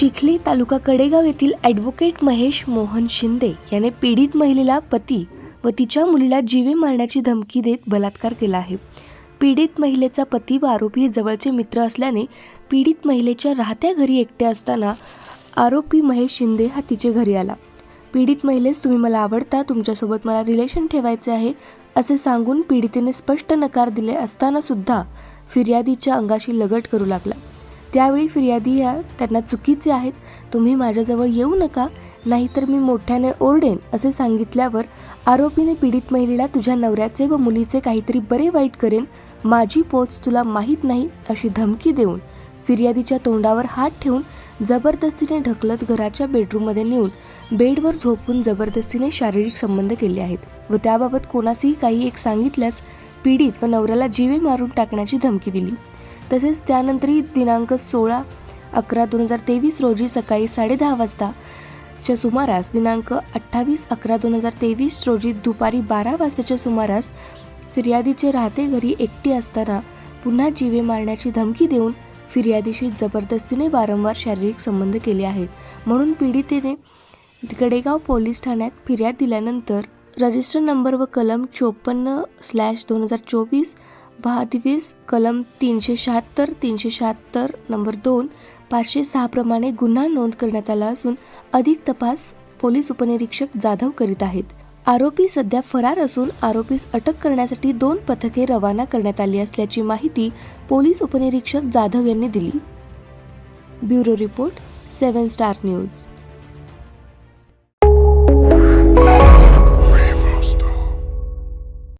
Chikhli taluka Kadegaon येथील advocate Mahesh Mohan Shinde याने पीडित महिलेला पती व तिच्या मुलीला जीवे मारण्याची धमकी देत बलात्कार केला आहे. पीडित महिलेचा पती व आरोपी हे जवळचे मित्र असल्याने पीडित महिलेच्या राहत्या घरी एकटे असताना आरोपी महेश शिंदे हा तिचे घरी आला. पीडित महिलेस तुम्ही मला आवडता तुमच्यासोबत मला रिलेशन ठेवायचे आहे असे सांगून पीडितेने स्पष्ट नकार दिले असताना सुद्धा फिर्यादीच्या अंगाशी लगट करू लागला. त्यावेळी फिर्यादी या त्यांना चुकीचे आहेत. तुम्ही माझ्याजवळ येऊ नका नाहीतर मी मोठ्याने ओरडेन असे सांगितल्यावर आरोपीने पीडित महिलेला तुझ्या नवऱ्याचे व मुलीचे काहीतरी बरे वाईट करेन माझी पोच तुला माहीत नाही अशी धमकी देऊन फिर्यादीच्या तोंडावर हात ठेवून जबरदस्तीने ढकलत घराच्या बेडरूममध्ये नेऊन बेडवर झोपून जबरदस्तीने शारीरिक संबंध केले आहेत. व त्याबाबत कोणाचीही काही एक सांगितल्यास पीडित व नवऱ्याला जीवे मारून टाकण्याची धमकी दिली. तसेच त्यानंतरही दिनांक सोळा अकरा दोन हजार तेवीस रोजी सकाळी साडेदहा वाजता च्या सुमारास दिनांक अठ्ठावीस अकरा दोन हजार तेवीस रोजी दुपारी बारा वाजताच्या सुमारास फिर्यादीचे राहते घरी एकटी असताना पुन्हा जीवे मारण्याची धमकी देऊन फिर्यादीशी जबरदस्तीने वारंवार शारीरिक संबंध केले आहेत. म्हणून पीडितेने गडेगाव पोलीस ठाण्यात फिर्याद दिल्यानंतर रजिस्टर नंबर व कलम चोपन्न स्लॅश दोन हजार चोवीस बहादवीस कलम तीनशे शहात्तर तीनशे शहात्तर नंबर दोन पाचशे सहाप्रमाणे गुन्हा नोंद करण्यात आला असून अधिक तपास पोलीस उपनिरीक्षक जाधव करीत आहेत. आरोपी सध्या फरार असून आरोपीस अटक करण्यासाठी दोन पथके रवाना करण्यात आली असल्याची माहिती पोलीस उपनिरीक्षक जाधव यांनी दिली. Bureau report seven star news.